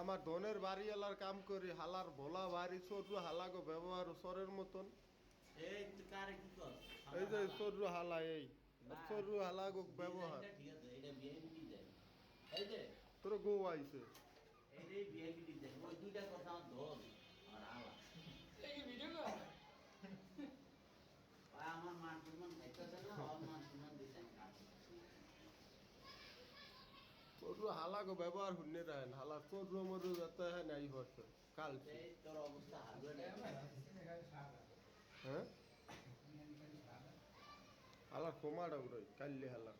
আমার ধনের বাড়ি এলার কাম করি হালার ভোলা বাড়ি সরু হালাগো ব্যবহার সরের মতন। এই যে সরু হালা এই সরু হালাগো ব্যবহার। তোর গো আইছে। হালাগো ব্যবহার হুন্নে রাখেন হালা সরু মরু যাতে হ্যাঁ নাই হচ্ছে কাল হ্যাঁ? হালার কমাটা উড়াই কাল্লি হালার